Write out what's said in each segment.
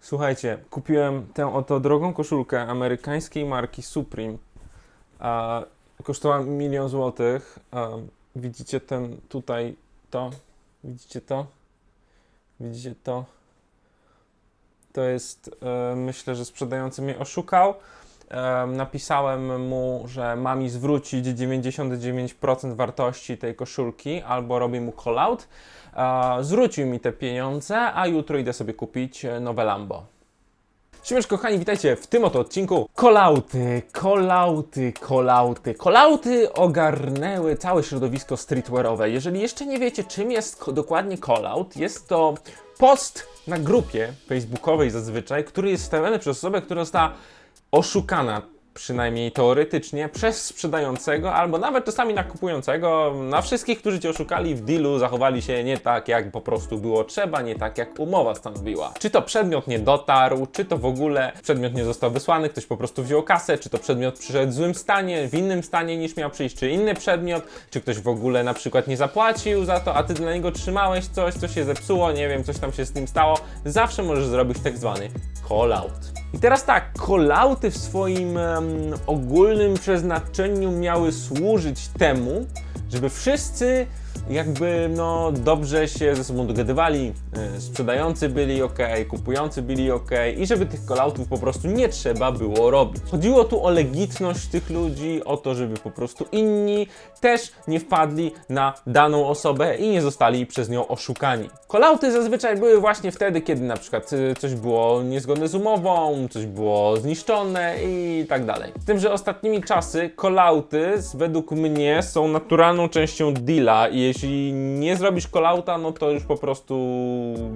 Słuchajcie, kupiłem tę oto drogą koszulkę amerykańskiej marki Supreme. A, kosztowała milion złotych. A, widzicie ten tutaj, to? Widzicie to? Widzicie to? To jest, e, myślę, że sprzedający mnie oszukał. Napisałem mu, że ma mi zwrócić 99% wartości tej koszulki, albo robię mu call-out. E, zwrócił mi te pieniądze, a jutro idę sobie kupić e, nowe Lambo. Siemesz kochani, witajcie w tym oto odcinku. Kolauty, kolauty, kolauty. Kolauty ogarnęły całe środowisko streetwearowe. Jeżeli jeszcze nie wiecie, czym jest dokładnie call-out, jest to post na grupie facebookowej zazwyczaj, który jest stawiany przez osobę, która została oszukana, przynajmniej teoretycznie, przez sprzedającego, albo nawet czasami nakupującego, na wszystkich, którzy cię oszukali w dealu, zachowali się nie tak, jak po prostu było trzeba, nie tak, jak umowa stanowiła. Czy to przedmiot nie dotarł, czy to w ogóle przedmiot nie został wysłany, ktoś po prostu wziął kasę, czy to przedmiot przyszedł w złym stanie, w innym stanie niż miał przyjść, czy inny przedmiot, czy ktoś w ogóle na przykład nie zapłacił za to, a ty dla niego trzymałeś coś, co się zepsuło, nie wiem, coś tam się z nim stało, zawsze możesz zrobić tak zwany call-out. I teraz tak, call-outy w swoim ogólnym przeznaczeniu miały służyć temu, żeby wszyscy jakby no dobrze się ze sobą dogadywali, e, sprzedający byli ok, kupujący byli ok i żeby tych call-outów po prostu nie trzeba było robić. Chodziło tu o legitność tych ludzi, o to, żeby po prostu inni też nie wpadli na daną osobę i nie zostali przez nią oszukani. Call-outy zazwyczaj były właśnie wtedy, kiedy na przykład y, coś było niezgodne z umową, coś było zniszczone i tak dalej. Z tym, że ostatnimi czasy call-outy według mnie są naturalną częścią deala i jeśli nie zrobisz call-outa, no to już po prostu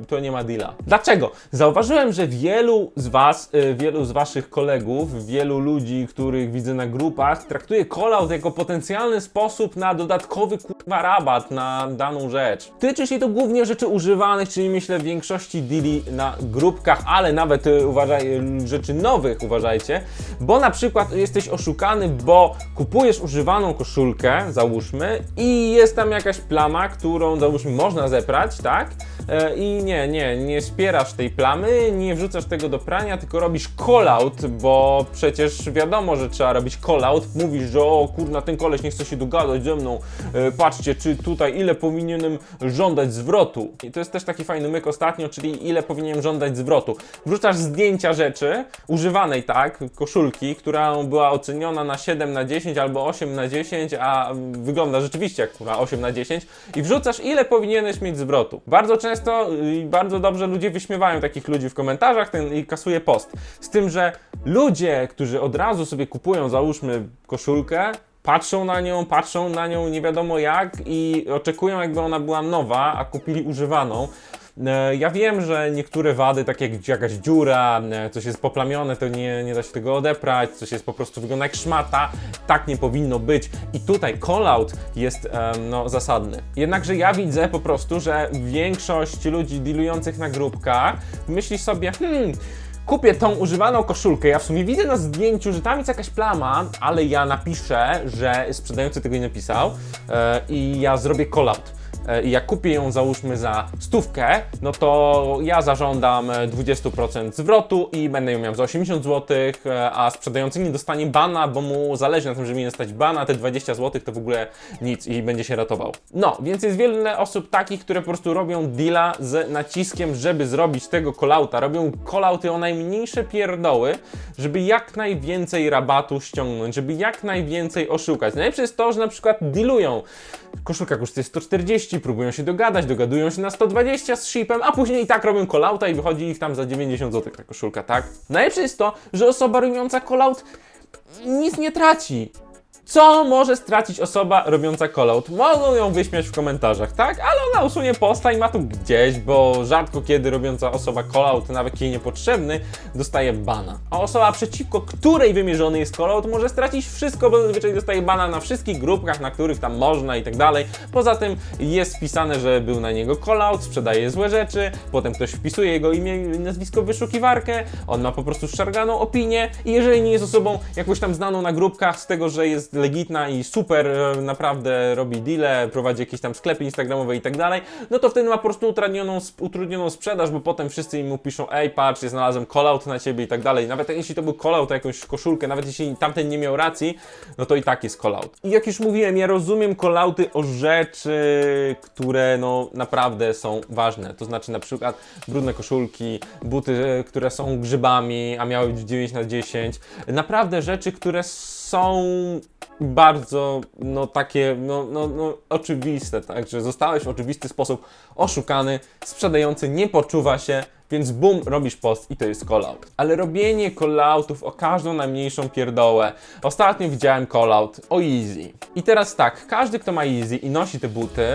to nie ma deala. Dlaczego? Zauważyłem, że wielu z was, y, wielu z waszych kolegów, wielu ludzi, których widzę na grupach, traktuje call-out jako potencjalny sposób na dodatkowy kurwa rabat na daną rzecz. Tyczy się to głównie rzeczy używanych, czyli myślę większości deali na grupkach, ale nawet y, uważaj, y, rzeczy nowych uważajcie, bo na przykład jesteś oszukany, bo kupujesz używaną koszulkę, załóżmy, i jest tam jakaś plama, którą załóżmy można zeprać, tak? E, I nie, nie, nie spierasz tej plamy, nie wrzucasz tego do prania, tylko robisz call-out, bo przecież wiadomo, że trzeba robić call-out. Mówisz, że o kurna, ten koleś nie chce się dogadać ze mną. E, patrzcie, czy tutaj ile powinienem żądać zwrotu. I to jest też taki fajny myk ostatnio, czyli ile powinienem żądać zwrotu. Wrzucasz zdjęcia rzeczy, używanej tak, koszulki, która była oceniona na 7 na 10 albo 8 na 10, a wygląda rzeczywiście jak kurwa 8 na 10 i wrzucasz ile powinieneś mieć zwrotu. Bardzo często i bardzo dobrze ludzie wyśmiewają takich ludzi w komentarzach ten, i kasuje post. Z tym, że ludzie, którzy od razu sobie kupują, załóżmy koszulkę, patrzą na nią, patrzą na nią nie wiadomo jak i oczekują jakby ona była nowa, a kupili używaną. E, Ja wiem, że niektóre wady, takie jak jakaś dziura, e, coś jest poplamione, to nie, nie da się tego odeprać, coś jest po prostu wygląda jak szmata, tak nie powinno być. I tutaj call-out jest no, zasadny. Jednakże ja widzę po prostu, że większość ludzi dealujących na grupkach myśli sobie, hmm, kupię tą używaną koszulkę. Ja w sumie widzę na zdjęciu, że tam jest jakaś plama, ale ja napiszę, że sprzedający tego nie napisał e, i ja zrobię call-out. E, I jak kupię ją załóżmy za stówkę, no to ja zażądam e, 20% zwrotu i będę ją miał za 80 zł, e, a sprzedający nie dostanie bana, bo mu zależy na tym, żeby nie dostać bana, te 20 zł to w ogóle nic i będzie się ratował. No, więc jest wiele osób takich, które po prostu robią deala z naciskiem, żeby zrobić tego call-outa. Robią call-outy o najmniejsze pierdoły, żeby jak najwięcej rabatu ściągnąć, żeby jak najwięcej oszukać. Najlepsze jest to, że na przykład dealują. Koszulka kosztuje 140, próbują się dogadać, dogadują się na 120 z shipem, a później i tak robią call-outa i wychodzi ich tam za 90 zł ta koszulka, tak? Najlepsze jest to, że osoba robiąca call-out nic nie traci. Co może stracić osoba robiąca call-out? Mogą ją wyśmiać w komentarzach, tak? Ale ona usunie posta i ma tu gdzieś, bo rzadko kiedy robiąca osoba call-out, nawet jej niepotrzebny, dostaje bana. A osoba przeciwko której wymierzony jest call-out może stracić wszystko, bo zazwyczaj dostaje bana na wszystkich grupkach, na których tam można i tak dalej. Poza tym jest wpisane, że był na niego call-out, sprzedaje złe rzeczy, potem ktoś wpisuje jego imię i nazwisko w wyszukiwarkę, on ma po prostu szarganą opinię i jeżeli nie jest osobą jakąś tam znaną na grupkach z tego, że jest jest legitna i super e, naprawdę robi deale, prowadzi jakieś tam sklepy instagramowe i tak dalej, no to wtedy ma po prostu utrudnioną, utrudnioną sprzedaż, bo potem wszyscy mu piszą, ej patrz, ja znalazłem callout na ciebie i tak dalej. Nawet jeśli to był callout o jakąś koszulkę, nawet jeśli tamten nie miał racji, no to i tak jest callout. I jak już mówiłem, ja rozumiem callouty o rzeczy, które no naprawdę są ważne. To znaczy na przykład brudne koszulki, buty, e, które są grzybami, a miały być 9 na 10. Naprawdę rzeczy, które są bardzo, no takie, no, no, no oczywiste, tak, że zostałeś w oczywisty sposób oszukany, sprzedający nie poczuwa się, więc bum, robisz post i to jest callout. Ale robienie calloutów o każdą najmniejszą pierdołę. Ostatnio widziałem callout o Easy. I teraz tak, każdy kto ma Easy i nosi te buty,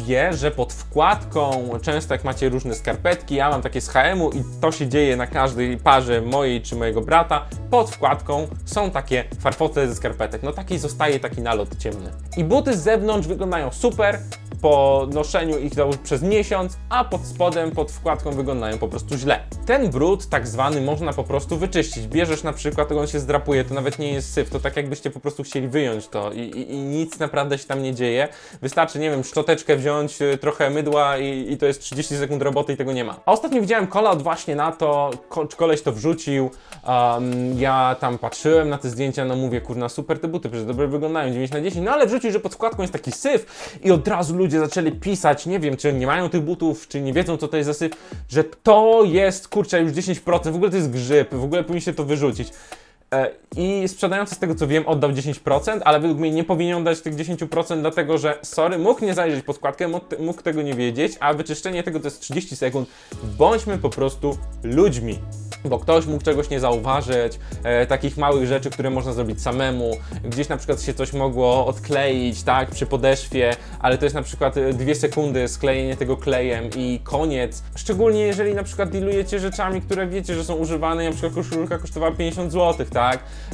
wie, że pod wkładką, często jak macie różne skarpetki, ja mam takie z HM-u i to się dzieje na każdej parze mojej czy mojego brata, pod wkładką są takie farfotle ze skarpetek. No taki zostaje taki nalot ciemny. I buty z zewnątrz wyglądają super, po noszeniu ich to przez miesiąc, a pod spodem, pod wkładką wyglądają po prostu źle. Ten brud tak zwany można po prostu wyczyścić. Bierzesz na przykład, to on się zdrapuje, to nawet nie jest syf, to tak jakbyście po prostu chcieli wyjąć to i, i, i nic naprawdę się tam nie dzieje. Wystarczy, nie wiem, szczoteczkę wziąć, y, trochę mydła i, i to jest 30 sekund roboty i tego nie ma. A ostatnio widziałem kolot właśnie na to, ko koleś to wrzucił, um, ja tam patrzyłem na te zdjęcia, no mówię, kurna, super te buty, przecież dobre wyglądają, 9 na 10, no ale wrzucił, że pod wkładką jest taki syf i od razu ludzie zaczęli pisać, nie wiem, czy nie mają tych butów, czy nie wiedzą, co to jest za syf, że to jest, kurczę, już 10%, w ogóle to jest grzyb, w ogóle powinniście to wyrzucić. E, I sprzedający z tego co wiem oddał 10%, ale według mnie nie powinien dać tych 10%, dlatego że, sorry, mógł nie zajrzeć pod składkę, mógł, tego nie wiedzieć, a wyczyszczenie tego to jest 30 sekund. Bądźmy po prostu ludźmi bo ktoś mógł czegoś nie zauważyć, e, takich małych rzeczy, które można zrobić samemu, gdzieś na przykład się coś mogło odkleić, tak, przy podeszwie, ale to jest na przykład e, dwie sekundy sklejenie tego klejem i koniec. Szczególnie jeżeli na przykład dealujecie rzeczami, które wiecie, że są używane, na przykład koszulka kosztowała 50 zł, tak,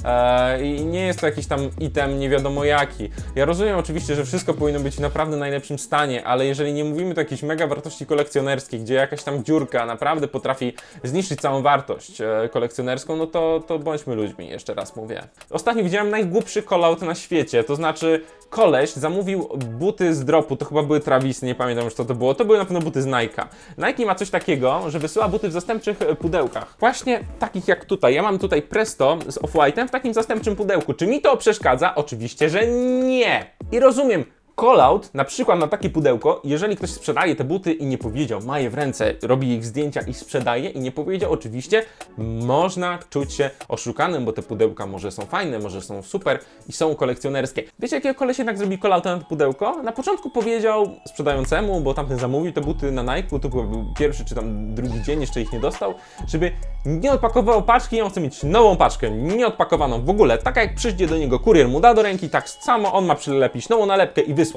e, i nie jest to jakiś tam item nie wiadomo jaki. Ja rozumiem oczywiście, że wszystko powinno być w naprawdę najlepszym stanie, ale jeżeli nie mówimy to jakiejś mega wartości kolekcjonerskiej, gdzie jakaś tam dziurka naprawdę potrafi zniszczyć całą wartość, e, kolekcjonerską, no to, to bądźmy ludźmi, jeszcze raz mówię. Ostatnio widziałem najgłupszy callout na świecie, to znaczy koleś zamówił buty z dropu, to chyba były Travisy, nie pamiętam już co to było, to były na pewno buty z Nike'a. Nike ma coś takiego, że wysyła buty w zastępczych e, pudełkach. Właśnie takich jak tutaj. Ja mam tutaj Presto z Off-White'em w takim zastępczym pudełku. Czy mi to przeszkadza? Oczywiście, że nie. I rozumiem, Callout, na przykład na takie pudełko, jeżeli ktoś sprzedaje te buty i nie powiedział, ma je w ręce, robi ich zdjęcia i sprzedaje i nie powiedział, oczywiście można czuć się oszukanym, bo te pudełka może są fajne, może są super i są kolekcjonerskie. Wiecie, jakiego koleś jednak zrobił callouta na to pudełko? Na początku powiedział sprzedającemu, bo tamten zamówił te buty na Nike, to był pierwszy czy tam drugi dzień, jeszcze ich nie dostał, żeby nie odpakował paczki on chce mieć nową paczkę, nieodpakowaną w ogóle. Tak jak przyjdzie do niego kurier mu da do ręki, tak samo on ma przylepić nową nalepkę i wysłać.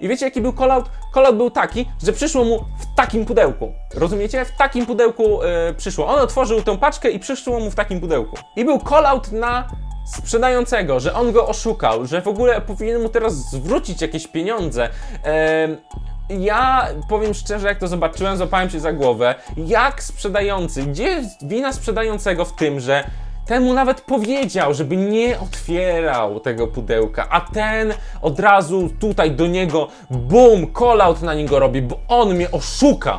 I wiecie jaki był callout? Callout był taki, że przyszło mu w takim pudełku. Rozumiecie? W takim pudełku yy, przyszło. On otworzył tę paczkę i przyszło mu w takim pudełku. I był callout na sprzedającego, że on go oszukał, że w ogóle powinien mu teraz zwrócić jakieś pieniądze. Yy, ja powiem szczerze, jak to zobaczyłem, złapałem się za głowę. Jak sprzedający, gdzie jest wina sprzedającego w tym, że ten mu nawet powiedział, żeby nie otwierał tego pudełka, a ten od razu tutaj do niego, bum, call-out na niego robi, bo on mnie oszukał.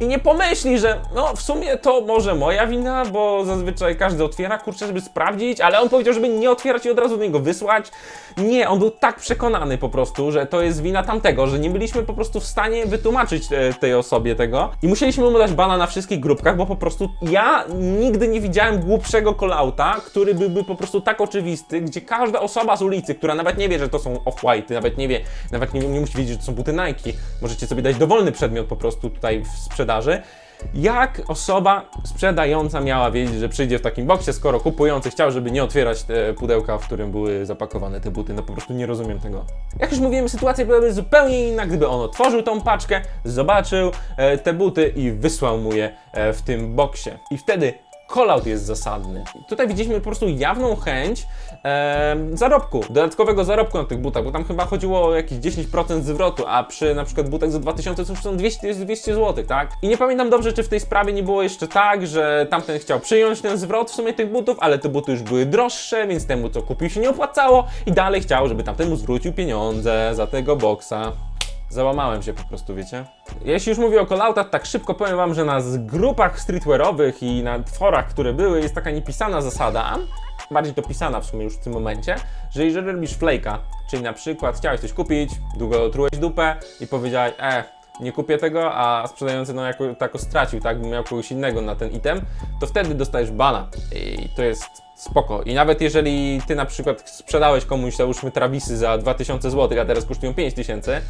I nie pomyśli, że no w sumie to może moja wina, bo zazwyczaj każdy otwiera, kurczę, żeby sprawdzić, ale on powiedział, żeby nie otwierać i od razu do niego wysłać. Nie, on był tak przekonany po prostu, że to jest wina tamtego, że nie byliśmy po prostu w stanie wytłumaczyć e, tej osobie tego i musieliśmy mu dać bana na wszystkich grupkach, bo po prostu ja nigdy nie widziałem głupszego kolauta, który byłby po prostu tak oczywisty, gdzie każda osoba z ulicy, która nawet nie wie, że to są off-white, nawet nie wie, nawet nie, nie musi wiedzieć, że to są buty Nike, możecie sobie dać dowolny przedmiot po prostu tutaj w sprzedaży, jak osoba sprzedająca miała wiedzieć, że przyjdzie w takim boksie, skoro kupujący chciał, żeby nie otwierać te pudełka, w którym były zapakowane te buty? No po prostu nie rozumiem tego. Jak już mówiłem, sytuacja byłaby zupełnie inna, gdyby on otworzył tą paczkę, zobaczył e, te buty i wysłał mu je e, w tym boksie. I wtedy callout jest zasadny. Tutaj widzieliśmy po prostu jawną chęć em, zarobku, dodatkowego zarobku na tych butach, bo tam chyba chodziło o jakieś 10% zwrotu, a przy na przykład butach za 2000 to już są 200, jest 200 zł, tak? I nie pamiętam dobrze, czy w tej sprawie nie było jeszcze tak, że tamten chciał przyjąć ten zwrot w sumie tych butów, ale te buty już były droższe, więc temu co kupił się nie opłacało i dalej chciał, żeby tamtemu zwrócił pieniądze za tego boksa. Załamałem się po prostu, wiecie? Jeśli już mówię o call-outach, tak szybko powiem wam, że na grupach streetwearowych i na forach, które były, jest taka niepisana zasada, bardziej to pisana w sumie już w tym momencie, że jeżeli robisz flake'a, czyli na przykład chciałeś coś kupić, długo trułeś dupę i powiedziałeś, e, nie kupię tego, a sprzedający no jako tako stracił, tak, by miał kogoś innego na ten item, to wtedy dostajesz bana. I to jest spoko. I nawet jeżeli ty na przykład sprzedałeś komuś, załóżmy Travisy za 2000 zł, a teraz kosztują 5000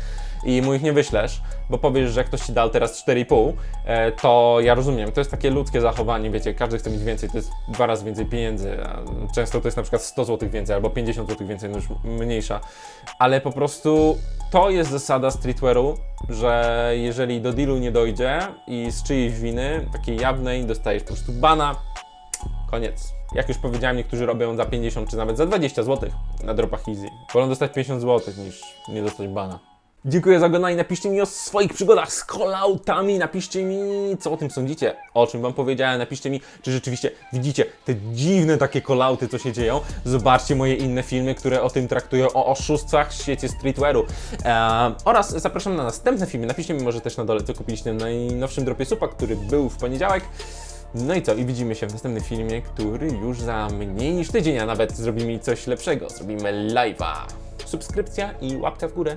i mu ich nie wyślesz, bo powiesz, że ktoś ci dał teraz 4,5, e, to ja rozumiem, to jest takie ludzkie zachowanie, wiecie, każdy chce mieć więcej, to jest dwa razy więcej pieniędzy, często to jest na przykład 100 zł więcej albo 50 zł więcej, no już mniejsza, ale po prostu to jest zasada streetwearu, że jeżeli do dealu nie dojdzie i z czyjejś winy, takiej jawnej, dostajesz po prostu bana, koniec. Jak już powiedziałem, niektórzy robią za 50 czy nawet za 20 zł na dropach easy. Wolą dostać 50 zł niż nie dostać bana. Dziękuję za oglądanie. Napiszcie mi o swoich przygodach z call-outami. Napiszcie mi, co o tym sądzicie. O czym wam powiedziałem. Napiszcie mi, czy rzeczywiście widzicie te dziwne takie call-outy, co się dzieją. Zobaczcie moje inne filmy, które o tym traktują, o oszustwach w świecie streetwearu. Eee, oraz zapraszam na następne filmy. Napiszcie mi może też na dole, co kupiliście na najnowszym dropie supa, który był w poniedziałek. No i co? I widzimy się w następnym filmie, który już za mniej niż tydzień, a nawet zrobimy coś lepszego. Zrobimy live'a. Subskrypcja i łapka w górę.